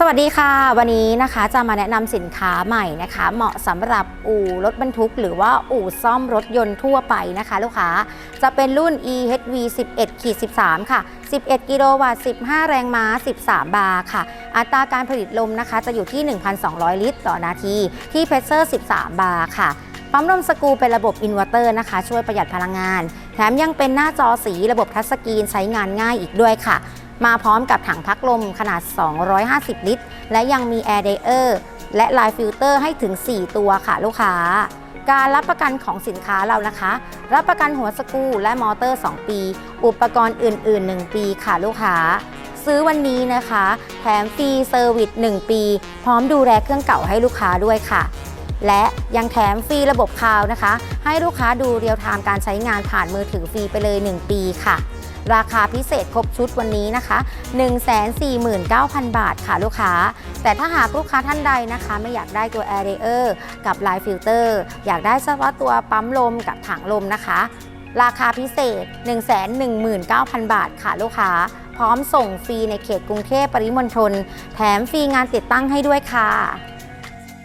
สวัสดีค่ะ วันนี้นะคะจะมาแนะนำสินค้าใหม่นะคะ เหมาะสำหรับอู่รถบรรทุก หรือว่าอู่ซ่อมรถยนต์ทั่วไปนะคะ ลูกค้าจะเป็นรุ่น EHV 11ขีด13 ค่ะ 11 กิโลวัตต์ 15 แรงม้า 13 บาร์ค่ะ อัตราการผลิตลมนะคะ จะอยู่ที่ 1,200 ลิตร ต่อนาที ที่เพรสเซอร์ 13 บาร์ค่ะปั๊มลมสกูเป็นระบบอินเวอร์เตอร์นะคะ ช่วยประหยัดพลังงาน แถมยังเป็นหน้าจอสีระบบทัชสกรีนใช้งานง่ายอีกด้วยค่ะ มาพร้อมกับถังพักลมขนาด 250 ลิตร และยังมีแอร์เดเออร์และลายฟิลเตอร์ให้ถึง 4 ตัวค่ะลูกค้า การรับประกันของสินค้าเรานะคะ รับประกันหัวสกูและมอเตอร์ 2 ปี อุปกรณ์อื่น ๆ 1 ปีค่ะลูกค้า ซื้อวันนี้นะคะ แถมฟรีเซอร์วิส 1 ปี พร้อมดูแลเครื่องเก่าให้ลูกค้าด้วยค่ะและยังแถมฟรีระบบคลาวนะคะ ให้ลูกค้าดูเรียลไทม์การใช้งานผ่านมือถือฟรีไปเลย 1 ปีค่ะ ราคาพิเศษครบชุดวันนี้นะคะ 149,000 บาทค่ะลูกค้า แต่ถ้าหากลูกค้าท่านใดนะคะ ไม่อยากได้ตัว Air r a r กับไลายฟิลเตอร์อยากได้เฉพาะตัวปั๊มลมกับถังลมนะคะ ราคาพิเศษ 119,000 บาทค่ะลูกค้า พร้อมส่งฟรีในเขตกรุงเทพปริมณฑลแถมฟรีงานติดตั้งให้ด้วยค่ะ